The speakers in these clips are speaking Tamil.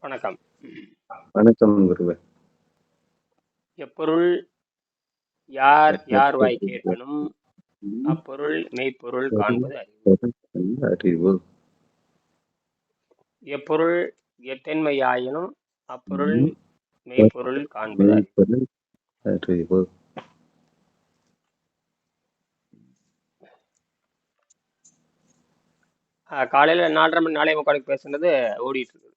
வணக்கம். வணக்கம் குருவே. எப்பொருள் யார் யார் வாய் கேட்கணும் அப்பொருள் மெய்ப்பொருள் காண்பது அறிவு. எப்பொருள் எத்தன்மையாயினும் அப்பொருள் மெய்ப்பொருள் காண்பது அறிவு. காலையில நாலரை மணி நாளை முக்காலுக்கு பேசுனது ஓடிட்டு இருக்குது.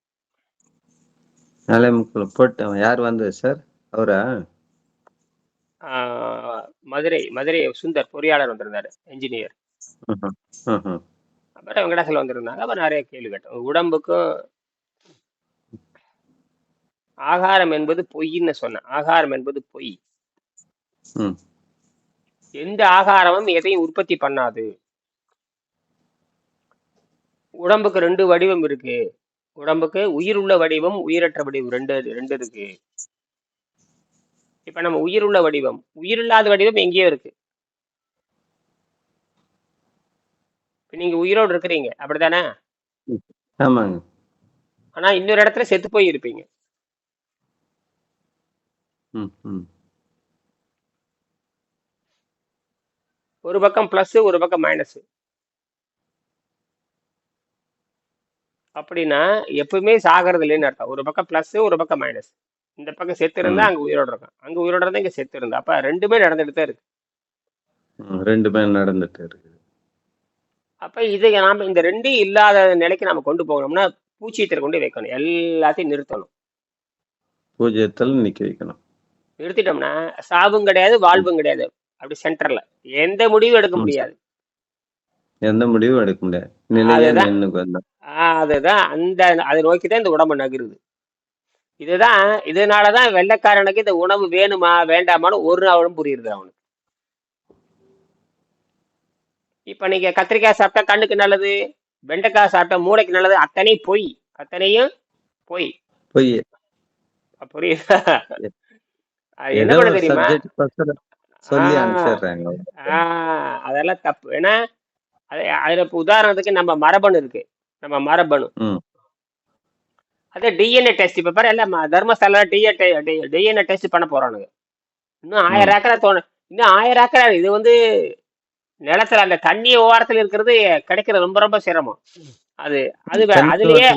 நாளை முக்கில் போட்டு யார் வந்தது சார் அவரா? மதுரை மதுரை சுந்தர் பொறியாளர் வந்திருந்தாரு என்ஜினியர். அப்புறம் வெங்கடாசல வந்திருந்தாங்க? அப்புறம் நிறைய கேள்வி கேட்டோம். உடம்புக்கும் ஆகாரம் என்பது பொய்ன்னு சொன்னேன். ஆகாரம் என்பது பொய். எந்த ஆகாரமும் எதையும் உற்பத்தி பண்ணாது. உடம்புக்கு ரெண்டு வடிவம் இருக்கு. உடம்புக்கு உயிருள்ள வடிவம் உயிரற்ற வடிவம் ரெண்டு ரெண்டு இருக்கு. இப்ப நம்ம உயிருள்ள வடிவம் உயிரில்லாத வடிவம் எங்கேயோ இருக்கு. நீங்க உயிரோடு இருக்கிறீங்க அப்படிதானே ஆமாங்க. ஆனா இன்னொரு இடத்துல செத்து போய் இருப்பீங்க. ஒரு பக்கம் பிளஸ் ஒரு பக்கம் மைனஸ் அப்படின்னா எப்பவுமே சாகிறது இல்லைன்னு அர்த்தம். ஒரு பக்கம் பிளஸ் ஒரு பக்கம் மைனஸ் இந்த பக்கம் செத்து இருந்தா. அங்க உயிரோட இருக்கும். அங்க உயிரோட இருந்தா இங்க செத்து இருந்தா அப்ப ரெண்டுமே நடந்துட்டு தான் இருக்கு. ரெண்டுமே நடந்துட்டு இருக்குது அப்ப இது நாம இந்த ரெண்டும் இல்லாத நிலைக்கு நாம கொண்டு போகணும்னா பூச்சியத்தில் கொண்டு வைக்கணும். எல்லாத்தையும் நிறுத்தணும். பூஜ்ஜியத்தில் நிக்க வைக்கணும். நிறுத்திட்டோம்னா சாவும் கிடையாது வாழ்வும் கிடையாது. அப்படி சென்டர்ல எந்த முடிவும் எடுக்க. முடியாது. எந்த முடிவும் எடுக்க முடியாது. நிலையா அதுதான். அந்த அதை நோக்கி தான் இந்த உடம்பு நகருது. இதுதான் இதனாலதான் வெள்ளைக்காரனுக்கு இந்த உணவு வேணுமா வேண்டாமான்னு ஒரு நாளும் புரியுது அவனுக்கு. இப்ப நீங்க கத்திரிக்காய் சாப்பிட்டா கண்ணுக்கு நல்லது வெண்டைக்காய் சாப்பிட்டா மூளைக்கு நல்லது அத்தனையும் பொய். அத்தனையும் பொய். போய். புரியுதா? அது என்ன ஏதோ பண்ண ஒரு தெரியுமா? சப்ஜெக்ட் சொல்லி. அனுப்பிச்சிடுறாங்க. ஆஹ் அதெல்லாம் தப்பு. ஏன்னா அது அதுல இப்ப உதாரணத்துக்கு நம்ம மரபணு இருக்கு. நம்ம மரபணு. அதே டிஎன்ஏ டெஸ்ட் இப்ப பாரு எல்லாம் தர்மஸ்தலா டிஎன்ஏ டெஸ்ட் பண்ண போறானுங்க. இன்னும் ஆயிரம் ஏக்கரா தோணு இன்னும் ஆயிரம் ஏக்கரா இது வந்து நிலத்துல அந்த தண்ணி ஓரத்துல இருக்கிறது கிடைக்கிறது ரொம்ப ரொம்ப சிரமம். அது அது அதுலயே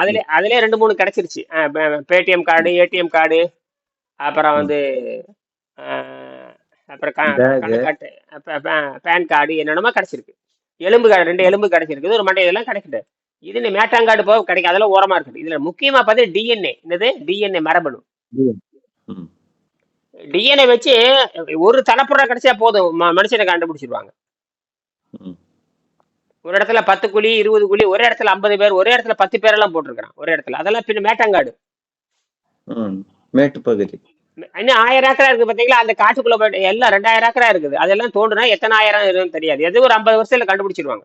அதுல அதுலயே ரெண்டு மூணு கிடைச்சிருச்சு. பேடிஎம் கார்டு ஏடிஎம் கார்டு அப்புறம் வந்து அப்புறம் பேன் கார்டு என்னென்னமோ கிடைச்சிருக்கு. எலும்பு கார்டு ரெண்டு எலும்பு கிடைச்சிருக்குது ஒரு மண்டை இதெல்லாம் கிடைக்குது இது இந்த மேட்டாங்காடு போக கிடைக்கும் அதெல்லாம் ஓரமா இருக்குது. இதுல முக்கியமா பார்த்தா டிஎன்ஏ என்னது? டிஎன்ஏ மரபணு. டிஎன்ஏ வச்சு ஒரு தலைப்புற கிடைச்சா போதும். மனுஷனை கண்டுபிடிச்சிருவாங்க. ஒரு இடத்துல பத்து குழி இருபது குழி ஒரு இடத்துல ஐம்பது பேர் ஒரு இடத்துல பத்து பேர் எல்லாம் போட்டிருக்கிறான் ஒரு இடத்துல. அதெல்லாம் பின்ன மேட்டாங்காடு. மேட்டு பகுதி இன்னும் ஆயிரம் ஏக்கரா இருக்கு பாத்தீங்களா? அந்த காட்டுக்குள்ள போயிட்டு எல்லாம் ரெண்டாயிரம் ஏக்கரா இருக்குது. அதெல்லாம் தோண்டுனா எத்தனை ஆயிரம் இருக்குன்னு தெரியாது. எது ஒரு ஐம்பது வருஷத்துல கண்டுபிடிச்சிருவாங்க.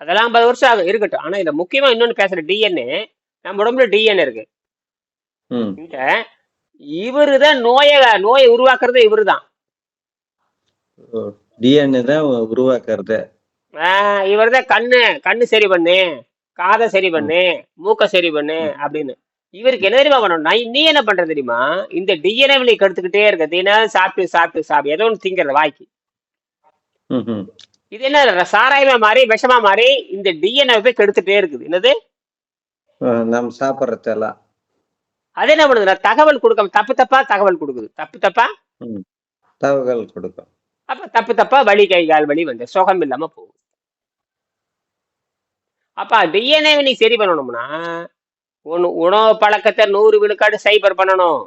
அதெல்லாம் ஐம்பது வருஷம் ஆகும். இருக்கட்டும். ஆனா இதுல முக்கியமா இன்னொன்னு பேசுற டிஎன்ஏ நம்ம உடம்புல டிஎன்ஏ இருக்கு. இந்த இவரு தான் நோயை நோயை உருவாக்குறது இவரு தான் டிஎன்ஏ தான் உருவாக்குறது. இவர் தான் கண்ணு. கண்ணு சரி பண்ணு. காதை சரி பண்ணு. மூக்க சரி பண்ணு அப்படின்னு. இவருக்கு என்ன தெரியுமா பண்ணணும்? நான் நீ என்ன பண்ற தெரியுமா? இந்த டிஎன்ஏ நீ கெடுத்துக்கிட்டே இருக்க தினம் சாப்பிட்டு சாப்பிட்டு சாப்பிட்டு ஏதோ ஒன்று திங்கிறது வாய்க்கு. இது என்ன சாராயமா மாறி விஷமா மாறி இந்த டிஎன்ஏ போய் கெடுத்துட்டே இருக்குது. என்னது? நம்ம சாப்பிட்றதெல்லாம் அது என்ன பண்ணுதுன்னா தகவல் கொடுக்க தப்பு தப்பா தகவல் கொடுக்குது. தப்பு தப்பா? தகவல் கொடுக்கும். அப்ப தப்பு தப்பா வலி கை கால் வலி வந்து சுகம் இல்லாம போகும் அப்ப டிஎன்ஏ நீ சரி பண்ணணும்னா உன் உணவு பழக்கத்தை நூறு விழுக்காடு சைபர் பண்ணணும்.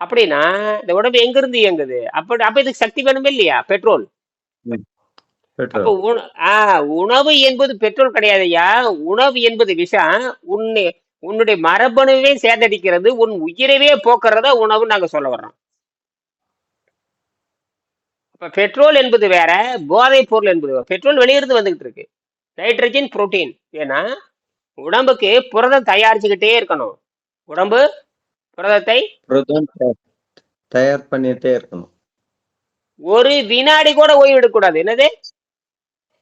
அப்படின்னா இந்த உடம்பு எங்க இருந்து இயங்குது? அப்படி அப்ப இதுக்கு சக்தி வேணுமே இல்லையா? பெட்ரோல். அப்ப உணவு என்பது பெட்ரோல் கிடையாதுயா உணவு என்பது விஷம் உன்னை உன்னுடைய மரபணுவே சேதடிக்கிறது உன் உயிரவே போக்குறத உணவு நாங்க சொல்ல வர்றோம். அப்ப பெட்ரோல் என்பது வேற போதைப் பொருள் என்பது. பெட்ரோல் வெளியிருந்து வந்துகிட்டு இருக்கு. Nitrogen protein. ஏன்னா உடம்புக்கு புரதம் தயாரிச்சுக்கிட்டே இருக்கணும். உடம்பு புரதத்தை தயார் பண்ணிட்டே இருக்கணும். ஒரு வினாடி கூட ஓய்வு எடுக்கக்கூடாது. என்னது?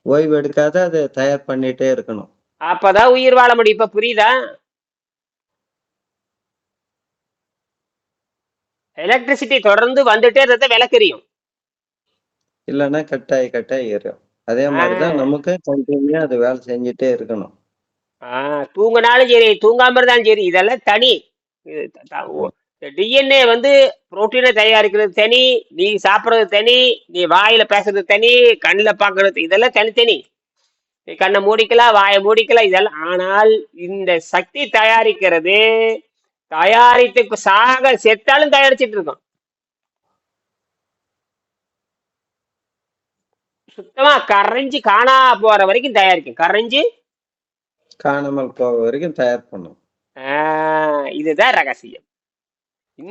ஓய்வு எடுக்காத அதை தயார் பண்ணிட்டே இருக்கணும். அப்பதான் உயிர் வாழ முடியும். இப்ப புரியுதா? எலக்ட்ரிசிட்டி தொடர்ந்து வந்துட்டே இருந்ததை விளக்கெரியும் இல்லைன்னா கட்டாயி கட்டாயி ஏறும் அதே மாதிரிதான் நமக்கு கண்டினியூ அது வேலை செஞ்சுட்டே இருக்கணும். ஆஹ் தூங்கினாலும் சரி தூங்காம இருந்தாலும் சரி இதெல்லாம் தனி. டிஎன்ஏ வந்து புரோட்டீனை தயாரிக்கிறது தனி நீ சாப்பிட்றது தனி நீ வாயில பேசுறது தனி கண்ணில் பார்க்கறது இதெல்லாம் தனித்தனி. நீ கண்ணை மூடிக்கலாம் வாயை மூடிக்கலாம் இதெல்லாம். ஆனால் இந்த சக்தி தயாரிக்கிறது தயாரித்து சாக செத்தாலும் தயாரிச்சிட்டு இருக்கோம். சுத்தமா கரைஞ்சி காணா போற வரைக்கும் தயாரிக்கும். கரைஞ்சி காணாமல் போக வரைக்கும் தயார் பண்ணும். இதுதான் ரகசியம்.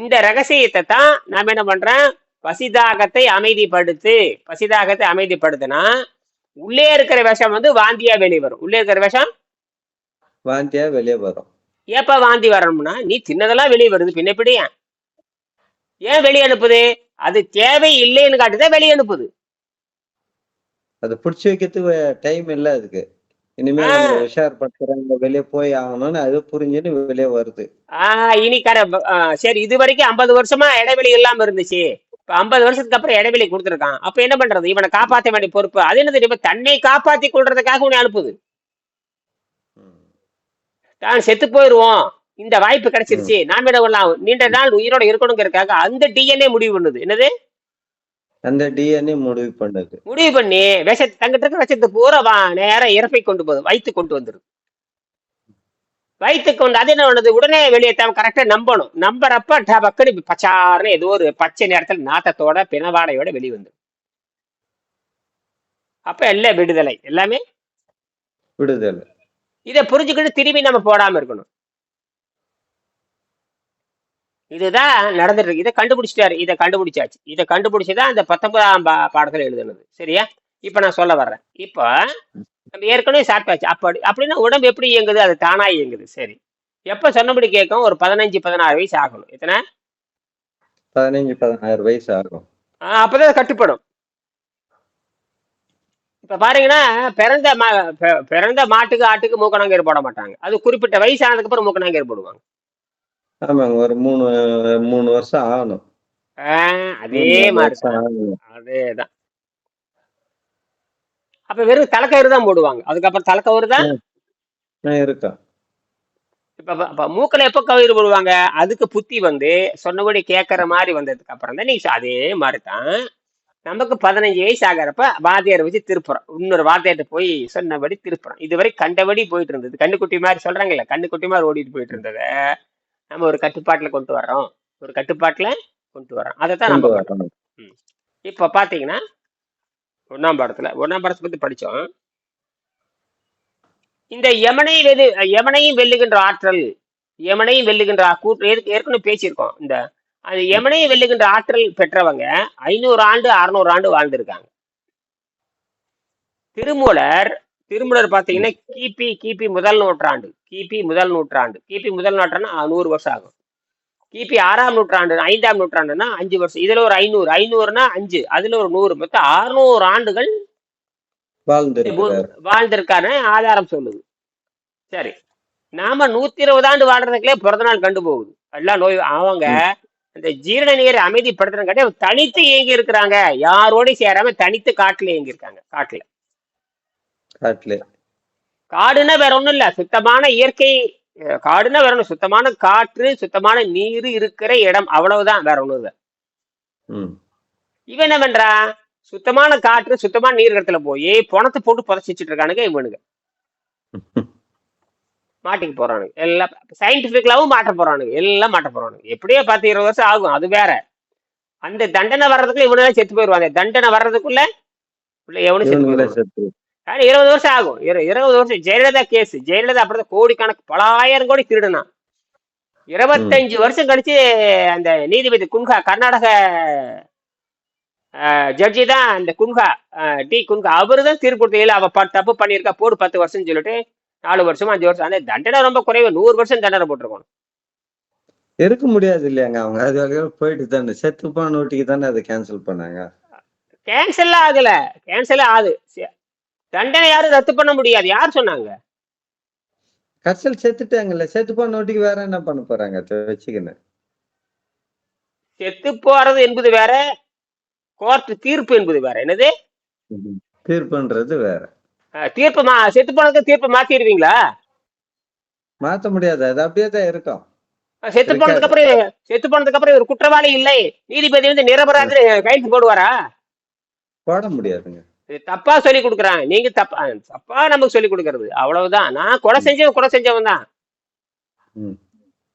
இந்த ரகசியத்தை தான் நாம என்ன பண்றோம்? பசிதாகத்தை அமைதிப்படுத்து பசிதாகத்தை அமைதிப்படுத்தினா உள்ளே இருக்கிற விஷம் வந்து வாந்தியா வெளியே வரும். உள்ளே இருக்கிற விஷம்? வாந்தியா வெளியே வரும். எப்ப வாந்தி வரணும்னா நீ தின்னதெல்லாம் வெளியே வருது பின்ன ஏன் வெளியே அனுப்புது? அது தேவை இல்லைன்னு காட்டுதான் வெளியே அனுப்புது. அதை பிடிச்சி வைக்கிறதுக்கு டைம் இல்லை அதுக்கு. இனிமே நம்ம உஷார்படுத்துறாங்க வெளியே போய் ஆகணும்னு அது புரிஞ்சுன்னு வெளியே வருது. ஆஹ் இனி கர சரி இது வரைக்கும் ஐம்பது வருஷமா இடைவெளி இல்லாம இருந்துச்சு. இப்ப ஐம்பது வருஷத்துக்கு அப்புறம் இடைவெளி கொடுத்துருக்கான். அப்ப என்ன பண்றது? இவனை காப்பாத்த வேண்டிய பொறுப்பு. அது என்ன தெரியுமா தன்னை காப்பாத்தி கொள்றதுக்காக உன்னை அனுப்புது. தான் செத்து போயிருவோம். இந்த வாய்ப்பு கிடைச்சிருச்சு. நாம என்ன பண்ணலாம்? நீண்ட நாள் உயிரோட இருக்கணுங்கிறதுக்காக அந்த டிஎன்ஏ முடிவு பண்ணுது. என்னது? அந்த டிஎன்ஏ முடிவு பண்ணுது. முடிவு பண்ணி விஷத்தை தங்கிட்ட இருக்க விஷத்தை பூரா வா நேரா இறப்பை கொண்டு போகுது வயிற்று கொண்டு வந்துருது வயிற்றுக்கு கொண்டு அது என்ன பண்ணுது? உடனே வெளியே தேவை கரெக்டா நம்பணும். நம்புறப்ப டபக்குன்னு இப்படி பச்சாருன்னு ஏதோ ஒரு பச்சை நேரத்தில் நாத்தத்தோட பிணவாடையோட வெளியே வந்துடும் அப்ப எல்லாம் விடுதலை. எல்லாமே? விடுதலை. இதை புரிஞ்சுக்கிட்டு திரும்பி நம்ம போடாம இருக்கணும். இதுதான் நடந்துட்டு இருக்கு. இதை கண்டுபிடிச்சிட்டாரு. இதை கண்டுபிடிச்சாச்சு. இதை கண்டுபிடிச்சுதான் அந்த பத்தொன்பதாம் பா பாடத்துல எழுதுனது. சரியா? இப்ப நான் சொல்ல வர்றேன். இப்ப நம்ம ஏற்கனவே சாப்பிட்டாச்சு. அப்படி அப்படின்னா உடம்பு எப்படி இயங்குது? அது தானா இயங்குது. சரி. எப்ப சொன்னபடி கேட்கும்? ஒரு பதினஞ்சு பதினாறு வயசு ஆகணும். எத்தனை? பதினஞ்சு பதினாறு வயசு ஆகும். அப்பதான் கட்டுப்படும். இப்ப பாத்தீங்கன்னா பிறந்த மா பிறந்த மாட்டுக்கு ஆட்டுக்கு மூக்கணாங்கீர் போட மாட்டாங்க. அது குறிப்பிட்ட வயசு ஆனதுக்கு அப்புறம் மூக்கணாங்கீர் போடுவாங்க. ஆமாங்க ஒரு மூணு மூணு வருஷம் ஆகணும். அதே மாதிரி அதேதான். அப்ப வெறும் தலைக்கயிறு தான் போடுவாங்க. அதுக்கப்புறம் தலைக்கயிறு தான் ஆ, இருக்கும் இப்ப மூக்கல எப்ப கயிறு போடுவாங்க? அதுக்கு புத்தி வந்து சொன்னபடி கேட்கற மாதிரி வந்ததுக்கு அப்புறம் தான் நீங்க அதே மாதிரி தான் நமக்கு பதினஞ்சு வயசு ஆகிறப்ப வாத்தியாரை வச்சு திருப்புறோம். இன்னொரு வாத்தியார்ட்ட போய் சொன்னபடி திருப்புறோம். இதுவரை கண்டபடி போயிட்டு இருந்தது. கண்ணுக்குட்டி மாதிரி சொல்றாங்கல்ல கண்ணுக்குட்டி மாதிரி ஓடிட்டு போயிட்டு இருந்ததை. நம்ம ஒரு கட்டுப்பாட்டுல கொண்டு வர்றோம். ஒரு கட்டுப்பாட்டுல கொண்டு வர்றோம். அதை தான் நம்ம இப்ப பாத்தீங்கன்னா ஒண்ணாம் பாடத்துல ஒண்ணாம் பாடத்தை பத்தி படிச்சோம். இந்த யமனை வெல்லு யமனையும் வெல்லுகின்ற ஆற்றல் யமனையும் வெல்லுகின்ற ஏற்க- ஏற்கனவே பேசியிருக்கோம். இந்த அது யமனையும் வெல்லுகின்ற ஆற்றல் பெற்றவங்க ஐநூறு ஆண்டு அறுநூறு ஆண்டு வாழ்ந்திருக்காங்க. திருமூலர் திருமூலர் பாத்தீங்கன்னா கிபி கிபி முதல் நூற்றாண்டு. கிபி முதல் நூற்றாண்டு. கிபி முதல் நூற்றாண்டுனா நூறு வருஷம் ஆகும். கிபி ஆறாம் நூற்றாண்டு ஐந்தாம் நூற்றாண்டுனா அஞ்சு வருஷம். இதுல ஒரு ஐநூறு. ஐநூறுனா அஞ்சு. அதுல ஒரு நூறு. மொத்தம் அறுநூறு ஆண்டுகள் வாழ்ந்திருக்கான ஆதாரம் சொல்லுது. சரி. நாம நூத்தி இருபது ஆண்டு வாழ்றதுக்குள்ளே பிறந்த நாள் கண்டு போகுது. எல்லாம் நோய் அவங்க இந்த ஜீரண நீரை அமைதிப்படுத்துறங்காட்டி அவங்க தனித்து இயங்கி இருக்கிறாங்க. யாரோடையும் சேராம தனித்து காட்டுல இயங்கி இருக்காங்க. காட்டுல. காட்டுல. காடுன்னா வேற ஒண்ணும் இல்ல. சுத்தமான இயற்கை காடுன்னா வேற ஒண்ணும் சுத்தமான காற்று சுத்தமான நீர் இருக்கிற இடம் அவ்வளவுதான் வேற ஒண்ணும் இல்ல. இவன் என்ன பண்றான் சுத்தமான காற்று சுத்தமான நீர் இடத்துல போய் பணத்தை போட்டு புதைச்சி வச்சுட்டு இருக்கானுங்க இவனுங்க. மாட்டிக்க போறானுங்க. எல்லாம் சயின்டிபிக்கலாவும் மாட்ட போறானுங்க. எல்லாம் மாட்ட போறானுங்க. எப்படியோ பத்து இருபது வருஷம் ஆகும். அது வேற. அந்த தண்டனை வர்றதுக்குள்ள இவனுதான் செத்து போயிடுவாங்க தண்டனை வர்றதுக்குள்ள எவனும் செத்து போயிடுவான் செத்து ஆனா இருபது வருஷம் ஆகும் இரு- இருபது வருஷம் ஜெயலலிதா கேஸ் ஜெயலலிதா அப்படிதான் கோடிக்கணக்கு பலாயிரம் கோடி திருடுனா இருபத்தஞ்சு வருஷம் கழிச்சு அந்த நீதிபதி குன்ஹா கர்நாடக ஜட்ஜி தான் அந்த குன்ஹா டி குன்ஹா அவரு தான் தீர்ப்பு கொடுத்த அவ தப்பு பண்ணியிருக்கா போடு பத்து வருஷம் சொல்லிட்டு நாலு வருஷம் அஞ்சு வருஷம் அந்த தண்டனை ரொம்ப குறைவு நூறு வருஷம் தண்டனை போட்டிருக்கணும் இருக்க முடியாது இல்லையாங்க அவங்க அது வரைக்கும் போயிட்டு தானே செத்து போன நோட்டிக்கு தானே அதை கேன்சல் பண்ணாங்க கேன்சல் ஆகல கேன்சல் ஆகுது தண்டனை யாரும் ரத்து பண்ண முடியாது. யார் சொன்னாங்க? கர்சல் செத்துட்டாங்கல்ல. செத்து போன நோட்டிக்கு வேற என்ன பண்ண போறாங்க? வச்சுக்கின்னு. செத்து போறது என்பது வேற கோர்ட் தீர்ப்பு என்பது வேற. என்னது? தீர்ப்புன்றது வேற. தீர்ப்பு மா செத்து போனதுக்கு தீர்ப்பு மாத்திடுவீங்களா? மாத்த முடியாது. அது அப்படியே தான் இருக்கும். செத்து போனதுக்கு அப்புறம் செத்து போனதுக்கு அப்புறம் ஒரு குற்றவாளி இல்லை. நீதிபதி வந்து நிரபராதி கையெழுத்து போடுவாரா? போட முடியாதுங்க. தப்பா சொல்லி கொடுக்குறாங்க. நீங்க தப்பா தப்பா நமக்கு சொல்லி கொடுக்கறது. அவ்வளவுதான். நான் கொலை செஞ்சவன் கொலை செஞ்சவன் தான்.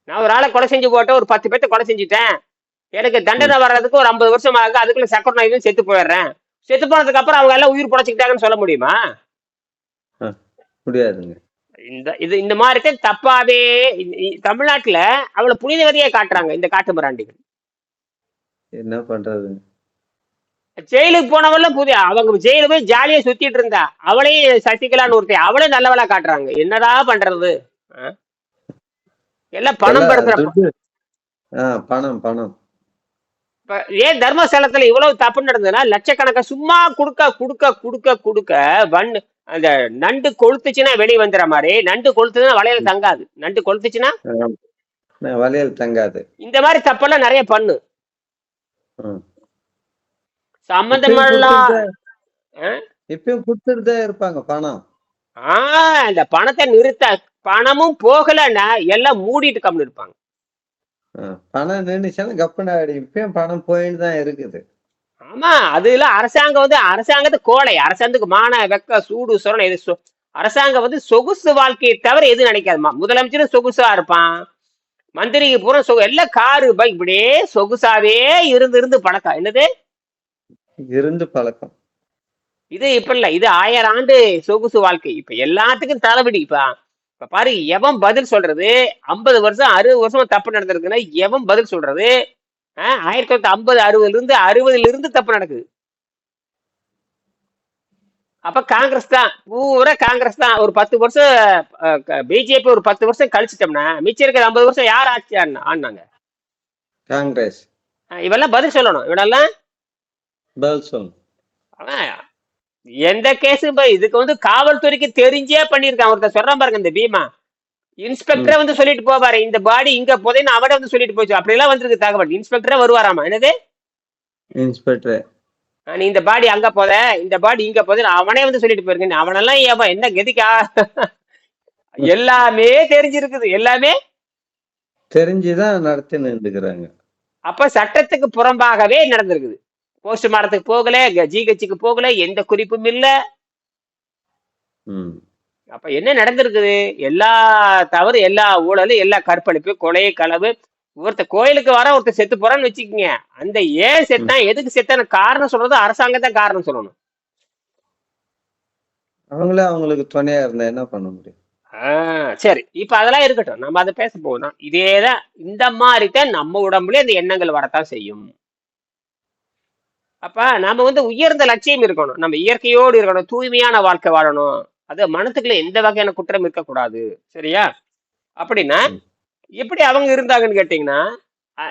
நான் ஒரு ஆளை கொலை செஞ்சு போட்டு ஒரு பத்து பேர்த்த கொலை செஞ்சுட்டேன். எனக்கு தண்டனை வர்றதுக்கு ஒரு ஐம்பது வருஷம் ஆகுது. அதுக்குள்ள சக்கர நோய் செத்து போயிடுறேன். செத்து போனதுக்கு அப்புறம் அவங்க எல்லாம் உயிர் பொழைச்சிக்கிட்டாங்கன்னு சொல்ல முடியுமா? முடியாதுங்க. இந்த இது இந்த மாதிரி தப்பாவே தமிழ்நாட்டுல அவளை புனிதவதியை காட்டுறாங்க இந்த காட்டு மிராண்டிகள். என்ன பண்றது? ஜெயிலுக்கு போனவெல்லாம் புதிய அவங்க ஜெயில போய் ஜாலியா சுத்திட்டு இருந்தா. அவளையும் சசிகலான்னு ஒருத்தி அவளையும் நல்லவளா காட்டுறாங்க. என்னடா பண்றது? எல்லாம் பணம் படுத்துற பணம் பணம். ஏன் தர்மஸ்தலத்துல இவ்வளவு தப்பு நடந்ததுன்னா லட்சக்கணக்கா சும்மா குடுக்க குடுக்க குடுக்க குடுக்க வண்டு அந்த நண்டு கொளுத்துச்சுன்னா வெளியே வந்துற மாதிரி. நண்டு கொளுத்துச்சுன்னா வளையல தங்காது. நண்டு கொளுத்துச்சுன்னா வளையல் தங்காது. இந்த மாதிரி தப்பெல்லாம் நிறைய பண்ணு. சம்பந்தமெல்லாம்? இப்பயும் கொடுத்துட்டு தான் இருப்பாங்க பணம். ஆ இந்த பணத்தை நிறுத்த பணமும் போகலைன்னா எல்லாம் மூடிட்டு கம்னு இருப்பாங்க. பணம் நின்றுச்சுன்னா கப்பன ஆடி இப்பயும் பணம் போயின்னு தான் இருக்குது. ஆமா அதுல அரசாங்கம் வந்து அரசாங்கத்து கோலை அரசாங்கத்துக்கு மான வெக்க சூடு சொரணை இது சொ- அரசாங்கம் வந்து சொகுசு வாழ்க்கையை தவிர எதுவும் நினைக்காதுமா? முதலமைச்சரும் சொகுசா இருப்பான். மந்திரிக்கு பூரா சொகு எல்லாம் காரு பைக் இப்படியே சொகுசாவே இருந்து இருந்து பழக்கம். என்னது? இருந்து பழக்கம். இது இப்ப இல்ல இது ஆயிரம் ஆண்டு சொகுசு வாழ்க்கை. இப்ப எல்லாத்துக்கும் தலைவிடி இப்ப இப்ப பாரு எவன் பதில் சொல்றது? ஐம்பது வருஷம் அறுபது வருஷம் தப்பு நடந்திருக்குன்னா எவன் பதில் சொல்றது? ஆயிரத்தி தொள்ளாயிரத்தி ஐம்பது அறுபதுல இருந்து அறுபதுல இருந்து தப்பு நடக்குது. அப்ப காங்கிரஸ் தான் பூரா காங்கிரஸ் தான். ஒரு பத்து வருஷம் பிஜேபி ஒரு பத்து வருஷம் கழிச்சிட்டோம்னா மிச்சம் இருக்கிற ஐம்பது வருஷம் யார் ஆட்சி ஆடினா ஆடினாங்க? காங்கிரஸ். இவெல்லாம் பதில் சொல்லணும். இவனெல்லாம் பதில் சொல்லணும் எந்த கேஸும் இதுக்கு வந்து காவல்துறைக்கு தெரிஞ்சே பண்ணியிருக்கான். ஒருத்தர் சொல்றான் பாருங்க இந்த பீமா. இன்ஸ்பெக்டரே வந்து சொல்லிட்டு போவாரு இந்த பாடி இங்க போதேன்னு அவரே வந்து சொல்லிட்டு போச்சு. அப்படி எல்லாம் வந்திருக்கு தகவல். இன்ஸ்பெக்டரே வருவாராமா? என்னது? இன்ஸ்பெக்டர். நீ இந்த பாடி அங்க போத இந்த பாடி இங்க போதேன்னு அவனே வந்து சொல்லிட்டு போயிருக்கேன். அவனெல்லாம் ஏன் என்ன கதிக்கா? எல்லாமே தெரிஞ்சிருக்குது எல்லாமே. தெரிஞ்சுதான் நடத்தி நின்றுக்கிறாங்க அப்ப சட்டத்துக்கு புறம்பாகவே நடந்திருக்குது. போஸ்ட்மார்ட்டத்துக்கு போகல ஜிஹெச்சுக்கு போகல எந்த குறிப்பும் இல்ல. அப்ப என்ன நடந்திருக்குது? எல்லா தவறு எல்லா ஊழலும் எல்லா கற்பழிப்பு கொலை களவு. ஒருத்தர் கோயிலுக்கு வர ஒருத்தர் செத்து போறான்னு வச்சுக்கோங்க. அந்த ஏன் செத்தான் எதுக்கு செத்தான காரணம் சொல்றது அரசாங்கம் தான் காரணம் சொல்லணும். அவங்களே அவங்களுக்கு துணையா இருந்தா என்ன பண்ண முடியும்? ஆஹ் சரி. இப்ப அதெல்லாம் இருக்கட்டும். நம்ம அதை பேச போகணும் இதேதான். இந்த மாதிரி தான் நம்ம உடம்புல இந்த எண்ணங்கள் வரத்தான் செய்யும். அப்ப நாம வந்து உயர்ந்த லட்சியம் இருக்கணும். நம்ம இயற்கையோடு இருக்கணும். தூய்மையான வாழ்க்கை வாழணும். அது மனத்துக்குள்ள எந்த வகையான குற்றம் இருக்கக்கூடாது. சரியா? அப்படின்னா. எப்படி அவங்க இருந்தாங்கன்னு கேட்டீங்கன்னா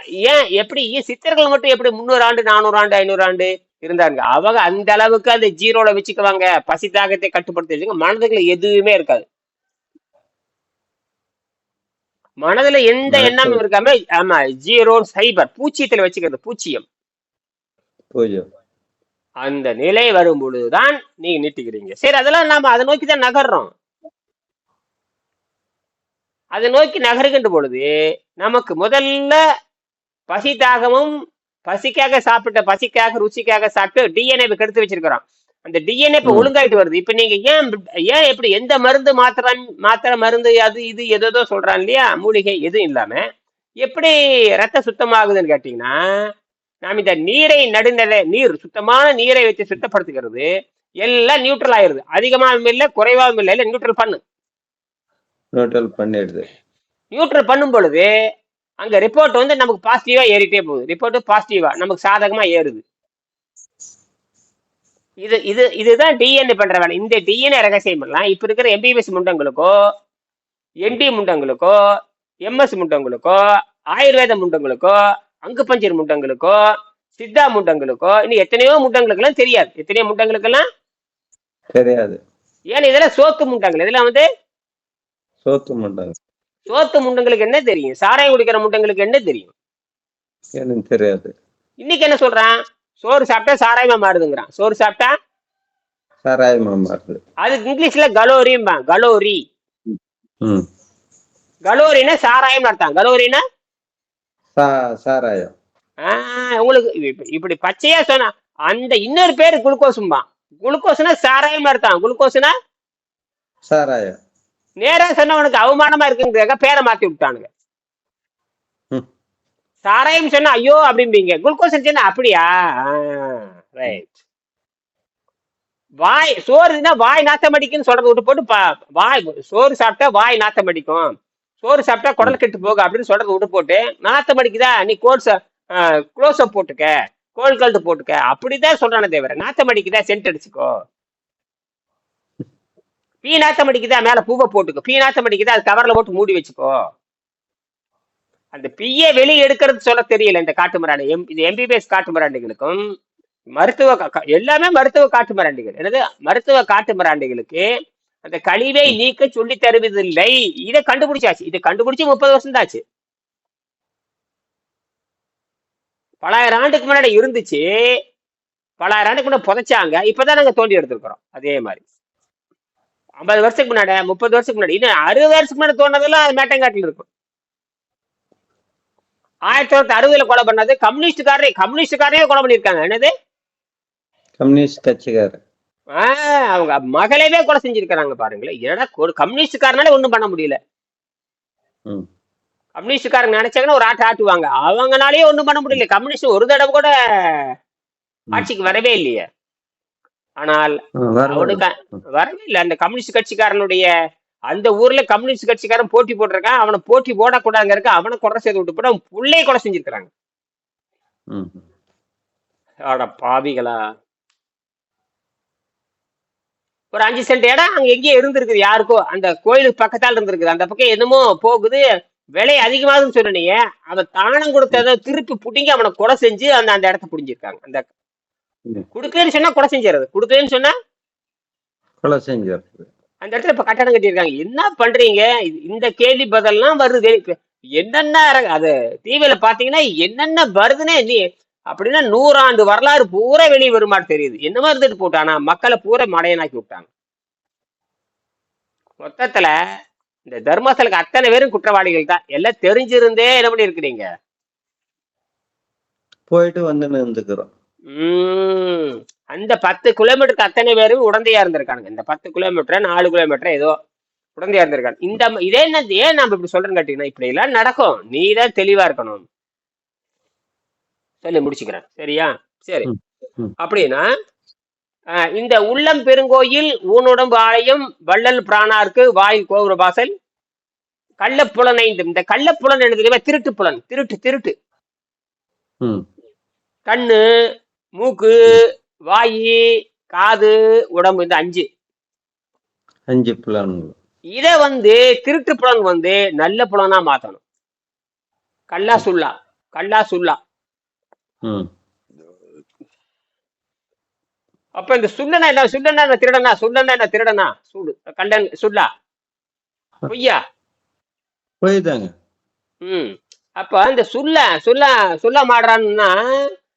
ஏன் எப்படி ஏன் சித்தர்கள் மட்டும் எப்படி முந்நூறு ஆண்டு நானூறு ஆண்டு ஐநூறு ஆண்டு இருந்தாங்க? அவங்க அந்த அளவுக்கு அந்த ஜீரோல வச்சுக்குவாங்க. பசி தாகத்தை கட்டுப்படுத்தி வச்சுங்க. மனதுக்குள்ள எதுவுமே இருக்காது. மனதுல எந்த எண்ணமும் இருக்காம ஆமா ஜீரோ சைபர் பூச்சியத்துல வச்சுக்கிறது பூச்சியம். அந்த நிலை வரும் பொழுதுதான் நீங்க நீட்டுக்கிறீங்க சரி அதெல்லாம் நாம அதை நோக்கி தான் நகர்றோம். அதை நோக்கி நகருகின்ற பொழுது நமக்கு முதல்ல பசி தாகமும் பசிக்காக சாப்பிட்ட பசிக்காக ருசிக்காக சாப்பிட்டு டிஎன்ஏ கெடுத்து வச்சிருக்கிறோம். அந்த டிஎன்ஏ இப்ப. ஒழுங்காயிட்டு வருது. இப்ப நீங்க ஏன் ஏன் எப்படி எந்த மருந்து மாத்திரை மாத்திரை மருந்து அது இது எதோ சொல்றான் இல்லையா? மூலிகை எதுவும் இல்லாம எப்படி ரத்த சுத்தமாகுதுன்னு கேட்டீங்கன்னா நாம் இந்த நீரை நடுநிலை நீர் சுத்தமான நீரை வச்சு சுத்தப்படுத்துகிறது எல்லாம் நியூட்ரல் ஆயிருது அதிகமாகவும் இல்லை குறைவாகவும் இல்லை இல்லை நியூட்ரல் பண்ணு. நோட்டல் பண்ணிடுது. நியூட்ரல் பண்ணும் பொழுது அங்க ரிப்போர்ட் வந்து நமக்கு பாசிட்டிவா ஏறிட்டே போகுது. ரிப்போர்ட் பாசிட்டிவா நமக்கு சாதகமா ஏறுது. இது இது இதுதான் டிஎன்ஏ பண்ற வேலை. இந்த டிஎன்ஏ ரகசியம் எல்லாம் இப்ப இருக்கிற எம்பிபிஎஸ் முண்டங்களுக்கோ என்டி முண்டங்களுக்கோ எம்எஸ் முண்டங்களுக்கோ ஆயுர்வேத முண்டங்களுக்கோ அங்குபஞ்சர் முண்டங்களுக்கோ சித்தா முண்டங்களுக்கோ இன்னும் எத்தனையோ முண்டங்களுக்கெல்லாம் தெரியாது. எத்தனையோ முண்டங்களுக்கெல்லாம்? தெரியாது. ஏன் இதெல்லாம் சோத்து முண்டங்கள்? இதெல்லாம் வந்து சோத்து மாட்டாங்க சோத்து முண்டங்களுக்கு என்ன தெரியும்? சாராயம் குடிக்கிற முண்டங்களுக்கு என்ன தெரியும்? தெரியாது. இன்னைக்கு என்ன சொல்றான்? சோறு சாப்பிட்டா சாராயமா மாறுதுங்கிறான். சோறு சாப்பிட்டா? சாராயமா மாறுது. அதுக்கு இங்கிலீஷ்ல கலோரிம்பா கலோரி. கலோரினா சாராயம் அர்த்தம். கலோரினா சாராயம். உங்களுக்கு இப்ப- இப்படி பச்சையா சொன்னா அந்த இன்னொரு பேரு குளுக்கோஸும்பா குளுக்கோஸ்னா சாராயம் அர்த்தம் குளுக்கோஸ்னா சாராயம். நேரா சொன்னா உனக்கு அவமானமா இருக்குங்கிறத பேரை மாத்தி விட்டானுங்க. சாராயம் சொன்னா ஐயோ அப்படிம்பீங்க. குளுக்கோஸ் சொன்னா அப்படியா? ரைட் வாய் சோறுனா வாய் நாத்தம் அடிக்குன்னு சொல்றத விட்டு போட்டு வாய் சோறு சாப்பிட்டா வாய் நாத்தம் அடிக்கும். சோறு சாப்பிட்டா குடல் கெட்டு போகும் அப்படின்னு சொல்றத விட்டு போட்டு நாத்தம் அடிக்குதா நீ கோர்ஸ் க்ளோஸ் அப் போட்டுக்க. கோல் கல்ட்டு போட்டுக்க. அப்படிதான் சொல்றானே தவிர. நாத்தம் அடிக்குதா சென்ட் அடிச்சுக்கோ. பீ நாத்தம் அடிக்குதா மேல பூவை போட்டுக்கோ. பீ நாத்தம் அடிக்குதா அது கவர்ல போட்டு மூடி வச்சுக்கோ. அந்த பீயை வெளியே எடுக்கிறது சொல்ல தெரியல இந்த காட்டு மிராண்டி. எம் இது எம்பிபிஎஸ் காட்டு மிராண்டிகளுக்கும். மருத்துவ எல்லாமே மருத்துவ காட்டு மிராண்டிகள். என்னது? மருத்துவ காட்டு மிராண்டிகளுக்கு அந்த கழிவை நீக்க சொல்லி தருவதில்லை. இதை கண்டுபிடிச்சாச்சு. இதை கண்டுபிடிச்சு முப்பது வருஷம் தாச்சு பலாயிரம் ஆண்டுக்கு முன்னாடி இருந்துச்சு. பலாயிரம் ஆண்டுக்கு முன்னாடி புதைச்சாங்க. இப்பதான் நாங்க தோண்டி எடுத்திருக்கிறோம். அதே மாதிரி. ஐம்பது வருஷத்துக்கு முன்னாடி முப்பது வருஷத்துக்கு முன்னாடி. இன்னும் அறுபது வருஷத்துக்கு முன்னாடி தோணுதெல்லாம் அது மேட்டங்காட்டில் இருக்கும். ஆயிரத்தி தொள்ளாயிரத்தி அறுபதுல கொலை பண்ணது கம்யூனிஸ்டுக்காரரே கம்யூனிஸ்டுக்காரே கொலை பண்ணியிருக்காங்க. என்னது? கம்யூனிஸ்ட் கட்சிக்காரர். அவங்க மகளவே கொலை செஞ்சிருக்கிறாங்க பாருங்களேன். ஏன்னா ஒரு கம்யூனிஸ்டுக்காரனால ஒண்ணும் பண்ண முடியல. கம்யூனிஸ்டுக்காரங்க நினைச்சாங்கன்னா ஒரு ஆட்டு ஆட்டுவாங்க. அவங்கனாலேயே ஒண்ணும் பண்ண முடியல. கம்யூனிஸ்ட் ஒரு தடவை கூட ஆட்சிக்கு வரவே இல்லையே. ஆனால். அவனுக்கு வரவே இல்லை. அந்த கம்யூனிஸ்ட் கட்சிக்காரனுடைய அந்த ஊர்ல கம்யூனிஸ்ட் கட்சிக்காரன் போட்டி போட்டிருக்கான். அவனை போட்டி போடக்கூடாதுங்க இருக்க. அவனை கொலை செய்து விட்டு போட்டு அவன் புள்ளைய கொலை செஞ்சிருக்கிறாங்க. பாவிகளா. ஒரு அஞ்சு சென்ட் இடம் அங்க எங்கேயோ இருந்திருக்குது யாருக்கோ. அந்த கோயிலுக்கு பக்கத்தால இருந்திருக்குது. அந்த பக்கம் என்னமோ போகுது. விலை அதிகமாகுதுன்னு சொன்னீங்க அவன் தானம் கொடுத்ததை திருப்பி புடிங்கி அவனை கொலை செஞ்சு அந்த அந்த இடத்த புடிஞ்சிருக்காங்க அந்த. கொடுக்கலன்னு சொன்னா கொலை செஞ்சிருது கொடுக்கலன்னு சொன்னா கொலை செஞ்சிருக்கு அந்த இடத்துல இப்ப கட்டடம் கட்டியிருக்காங்க. என்ன பண்றீங்க? இந்த கேள்வி பதில்லாம் வருது. என்னென்ன அது டிவியில பாத்தீங்கன்னா என்னென்ன வருதுன்னே நீ அப்படின்னா நூறாண்டு வரலாறு பூரா வெளியே வருமாறு தெரியுது. என்னமா இருந்துட்டு போட்டானா மக்களை பூரா மடையனாக்கி விட்டாங்க. மொத்தத்துல இந்த தர்மசலுக்கு அத்தனை பேரும் குற்றவாளிகள் தான். எல்லாம் தெரிஞ்சிருந்தே என்ன பண்ணி இருக்கிறீங்க போயிட்டு வந்து நின்றுக்கிறோம். உம் அந்த பத்து கிலோமீட்டருக்கு அத்தனை பேரும் உடந்தையா இருந்திருக்கானுங்க. இந்த பத்து கிலோமீட்டர் நாலு கிலோமீட்டர் ஏதோ உடந்தையா இருந்திருக்காங்க. இந்த இதே என்ன ஏன் நம்ம இப்படி சொல்றேன்னு கேட்டீங்கன்னா இப்படி எல்லாம் நடக்கும். நீ தான் தெளிவா இருக்கணும். சொல்லி முடிச்சுக்கிறேன். சரியா? சரி. அப்படின்னா இந்த உள்ளம் பெருங்கோயில் ஊனுடம்பு ஆலயம் வள்ளல் பிராணாருக்கு வாய் கோபுர வாசல் கள்ளப்புலனைந்து இந்த கள்ளப்புலன் என்ன தெரியுமா? திருட்டு புலன் திருட்டு. திருட்டு கண்ணு மூக்கு வாயி காது உடம்பு இந்த அஞ்சு. அஞ்சு பிளான்கள் இத வந்து திருட்டு புலன் வந்து நல்ல புலனா மாத்தணும். கல்லா சுல்லா. கல்லா சுல்லா. அப்ப இந்த சுள்ளனா என்ன? சுள்ளனா என்ன திருடனா? சுள்ளனா என்ன திருடனா? சூடு. கண்டன் சுள்ளா பொய்யா? பொய்தாங்க. ம். அப்ப இந்த சுள்ள சுள்ள சுள்ள மாடுறான்னா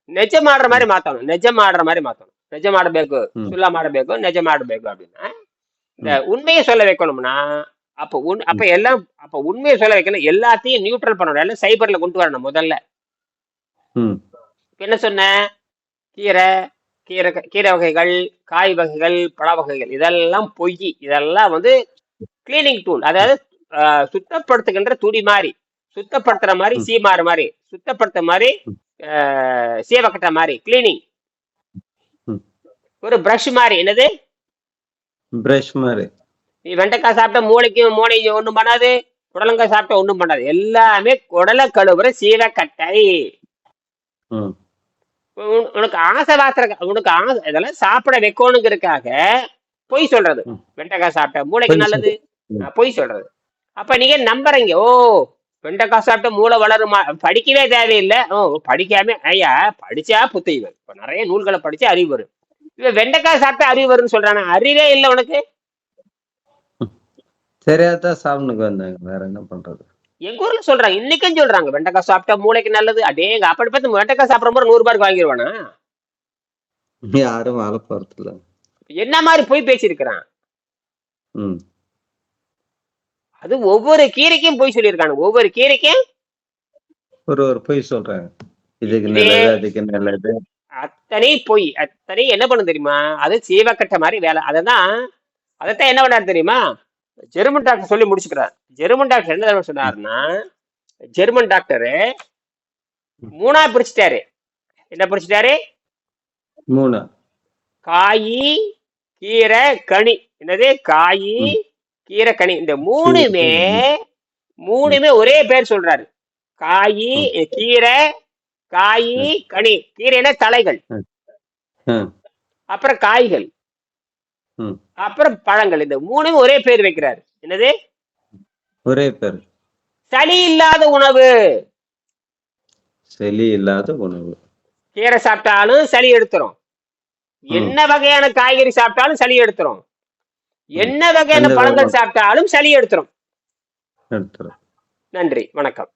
நிஜம் ஆடுற மாதிரி மாத்தணும். நிஜம் ஆடுற மாதிரி மாத்தணும். நிஜம் ஆடಬೇಕು ಸುಳ್ಳ ಮಾಡಬೇಕು ನಿಜ ಮಾಡಬೇಕು அப்படின்னா இந்த உண்மையை சொல்ல வைக்கணும்னா அப்ப உன் அப்ப எல்லாம் அப்ப உண்மையை சொல்ல வைக்கணும். எல்லாத்தையும் நியூட்ரல் பண்ணணும். எல்லாம் சைபர்ல கொண்டு வரணும் முதல்ல. என்ன சொன்னேன் கீரை கீரை கீரை வகைகள் காய் வகைகள் பழ வகைகள் இதெல்லாம் பொய். இதெல்லாம் வந்து கிளீனிங் டூல் அதாவது சுத்தப்படுத்துகின்ற துணி மாதிரி சுத்தப்படுத்துற மாதிரி. சீமாறு மாதிரி சுத்தப்படுத்த மாதிரி சீவக்கட்ட மாதிரி கிளீனிங். ஒரு பிரஷ் மாதிரி என்னது? பிரஷ் மாதிரி நீ வெண்டைக்காய் சாப்பிட்டா மூளைக்கும் மூளைக்கு ஒண்ணும் பண்ணாது. புடலங்காய் சாப்பிட்டா ஒண்ணும் பண்ணாது. எல்லாமே குடலை கழுவுற சீவக்கட்டை. உனக்கு ஆசை வாத்துற உனக்கு ஆசை இதெல்லாம் சாப்பிட வைக்கணுங்கிறதுக்காக பொய் சொல்றது. வெண்டைக்காய் சாப்பிட்ட மூளைக்கு நல்லது. பொய் சொல்றது. அப்ப நீங்க நம்புறீங்க ஓ வெண்டைக்காய் சாப்பிட்ட மூளை வளருமா? படிக்கவே தேவையில்லை. ஓ படிக்காம ஐயா படிச்சா புத்தி வரும். இப்ப நிறைய நூல்களை படிச்சா அறிவு வரும். இவன் வெண்டைக்காய் சாப்பிட்டா அறிவு வரும்னு சொல்றானே? அறிவே இல்லை உனக்கு. சரியாதான் சாப்பிட்டுக்கு வந்தாங்க. வேற என்ன பண்றது? எங்க ஊர்ல சொல்றாங்க இன்னைக்கும் சொல்றாங்க. வெண்டைக்காய் சாப்பிட்டா மூளைக்கு நல்லது. அடேங்க அப்படி பார்த்து வெண்டைக்காய் சாப்பிட்ற மாதிரி நூறு ரூபாய்க்கு வாங்கிடுவானா யாரும் வாழ போறது இல்ல என்ன மாதிரி போய் பேசியிருக்கிறான்? அது ஒவ்வொரு கீரைக்கும் போய் சொல்லியிருக்காங்க. ஒவ்வொரு கீரைக்கும்? ஒரு ஒரு பொய் சொல்றாங்க. இதுக்கு இதே- நல்லது அதுக்கு நல்லது. அத்தனை பொய் அத்தனை என்ன பண்ணும் தெரியுமா? அது சீவக்கட்ட மாதிரி வேலை. அததான் அதைத்தான் என்ன பண்ணாரு தெரியுமா? ஜெர்மன் டாக்டர் சொல்லி முடிச்சுக்கிறார். ஜெர்மன் டாக்டர் என்ன தெரியுமா சொன்னாருன்னா ஜெர்மன் டாக்டரு மூணா பிரிச்சுட்டாரு. என்ன பிரிச்சுட்டாரு? மூணு. காயி கீரை கனி. என்னது? காயி கீரை கனி. இந்த மூணுமே மூணுமே ஒரே பேர் சொல்றாரு. காயி கீரை காயி கனி. கீரைனா தலைகள். அப்புறம் காய்கள். அப்புறம் பழங்கள். இந்த மூணுமே ஒரே பேர் வைக்கிறாரு. என்னது? ஒரே பேர். சளி இல்லாத உணவு. சளி இல்லாத உணவு. கீரை சாப்பிட்டாலும் சளி எடுத்துரும். என்ன வகையான காய்கறி சாப்பிட்டாலும் சளி எடுத்துரும். என்ன வகையான பழங்கள் சாப்பிட்டாலும் சளி எடுத்துரும். நன்றி. வணக்கம்.